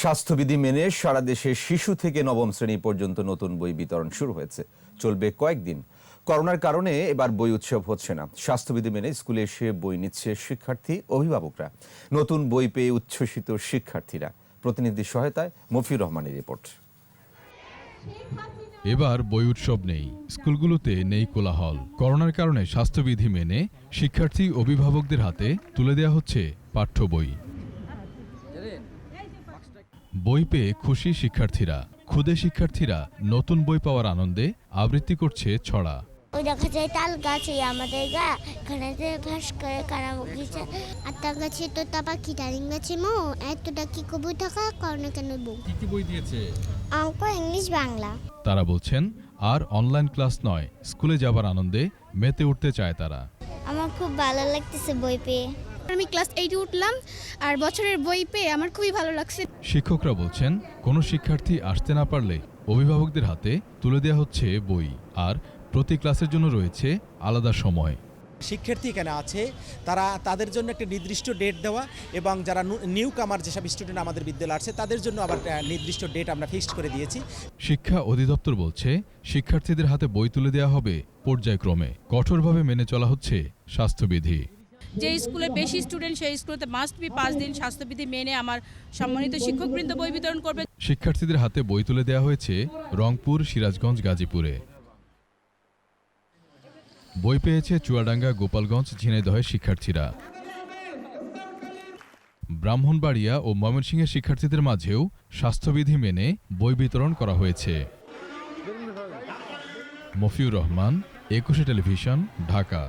স্বাস্থ্যবিধি মেনে সারা দেশে শিশু থেকে নবম শ্রেণি পর্যন্ত নতুন বই বিতরণ শুরু হয়েছে। চলবে কয়েকদিন। করোনার কারণে এবার বই উৎসব হচ্ছে না। স্বাস্থ্যবিধি মেনে স্কুলে এসে বই নিচ্ছে শিক্ষার্থী, অভিভাবকরা। নতুন বই পেয়ে উচ্ছ্বসিত শিক্ষার্থীরা। প্রতিনিধি সহায়তায় মফিউর রহমানের রিপোর্ট। এবার বই উৎসব নেই। স্কুলগুলোতে নেই কোলাহল। করোনার কারণে স্বাস্থ্যবিধি মেনে শিক্ষার্থী, অভিভাবকদের হাতে তুলে দেওয়া হচ্ছে পাঠ্য বই। বই পেয়ে খুশি শিক্ষার্থীরা ক্ষুদে শিক্ষার্থীরা নতুন বই পাওয়ার আনন্দে আবৃত্তি করছে ছড়া। ওই দেখা যায় তাল গাছ ওই আমাদের গা এখানে যে ভাস করে কারামুখিছে আর তাল গাছে তো তাপা কি ডালিম গাছে মো এতটা কি কবু থাকা করোনা কেন বউ কি কি বই দিয়েছে? অঙ্ক ইংলিশ বাংলা। তারা বলছেন আর অনলাইন ক্লাস নয় স্কুলে যাবার আনন্দে মেতে উঠতে চায় তারা। আমার খুব ভালো লাগতেছে বই পেয়ে। আমি ক্লাস এইটে উঠলাম আর বছরের বই পেয়ে আমার খুবই ভালো লাগছে। শিক্ষকরা বলছেন কোনো শিক্ষার্থী আসতে না পারলে অভিভাবকদের হাতে তুলে দেওয়া হচ্ছে বই আর প্রতি ক্লাসের জন্য রয়েছে আলাদা সময়। শিক্ষার্থী এখানে আছে তারা তাদের জন্য একটা নির্দিষ্ট ডেট দেওয়া এবং যারা নিউ কামার যেসব স্টুডেন্ট আমাদের বিদ্যালয়ে আছে তাদের জন্য আবার নির্দিষ্ট ডেট আমরা ফিক্সড করে দিয়েছি। শিক্ষা অধিদপ্তর বলছে শিক্ষার্থীদের হাতে বই তুলে দেওয়া হবে পর্যায়ক্রমে। কঠোরভাবে মেনে চলা হচ্ছে স্বাস্থ্যবিধি। যে স্কুলে বেশি স্টুডেন্ট সেই স্কুলেতে মাস্ট বি পাঁচ দিন স্বাস্থ্যবিধি মেনে আমার সম্মানিত শিক্ষকবৃন্দ বই বিতরণ করবে। শিক্ষার্থীদের হাতে বই তুলে দেওয়া হয়েছে রংপুর, সিরাজগঞ্জ, গাজীপুরে। বই পেয়েছে চুয়াডাঙ্গা, গোপালগঞ্জ, ঝিনাইদহের শিক্ষার্থীরা। ব্রাহ্মণবাড়িয়া ও ময়মনসিংহের শিক্ষার্থীদের মাঝেও স্বাস্থ্যবিধি মেনে বই বিতরণ করা হয়েছে। মফিউর রহমান, একুশে টেলিভিশন, ঢাকা।